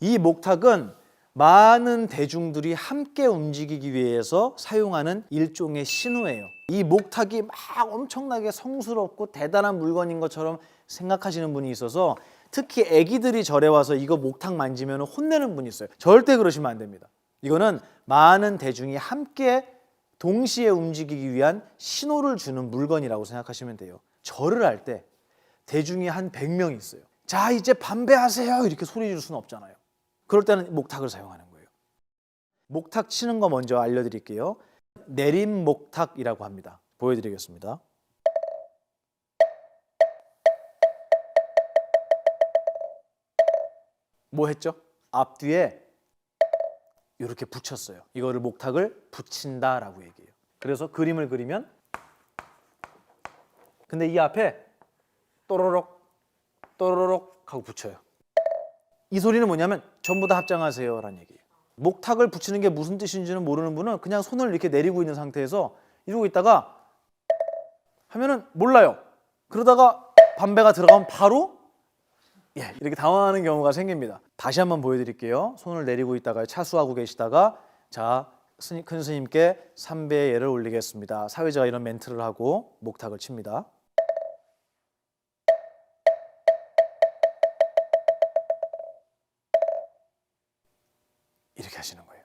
이 목탁은 많은 대중들이 함께 움직이기 위해서 사용하는 일종의 신호예요. 이 목탁이 막 엄청나게 성스럽고 대단한 물건인 것처럼 생각하시는 분이 있어서 특히 아기들이 절에 와서 이거 목탁 만지면 혼내는 분이 있어요. 절대 그러시면 안 됩니다. 이거는 많은 대중이 함께 동시에 움직이기 위한 신호를 주는 물건이라고 생각하시면 돼요. 절을 할 때 대중이 한 100명이 있어요. 자, 이제 반배하세요. 이렇게 소리 지를 수는 없잖아요. 그럴 때는 목탁을 사용하는 거예요. 목탁 치는 거 먼저 알려드릴게요. 내림 목탁이라고 합니다. 보여드리겠습니다. 뭐 했죠? 앞뒤에 이렇게 붙였어요. 이거를 목탁을 붙인다라고 얘기해요. 그래서 그림을 그리면 근데 이 앞에 또로록 또로록 하고 붙여요. 이 소리는 뭐냐면 전부 다 합장하세요라는 얘기예요. 목탁을 붙이는 게 무슨 뜻인지는 모르는 분은 그냥 손을 이렇게 내리고 있는 상태에서 이러고 있다가 하면은 몰라요. 그러다가 반배가 들어가면 바로 예, 이렇게 당황하는 경우가 생깁니다. 다시 한번 보여드릴게요. 손을 내리고 있다가 차수하고 계시다가 자, 스님- 큰 스님께 삼배의 예를 올리겠습니다. 사회자가 이런 멘트를 하고 목탁을 칩니다. 이렇게 하시는 거예요.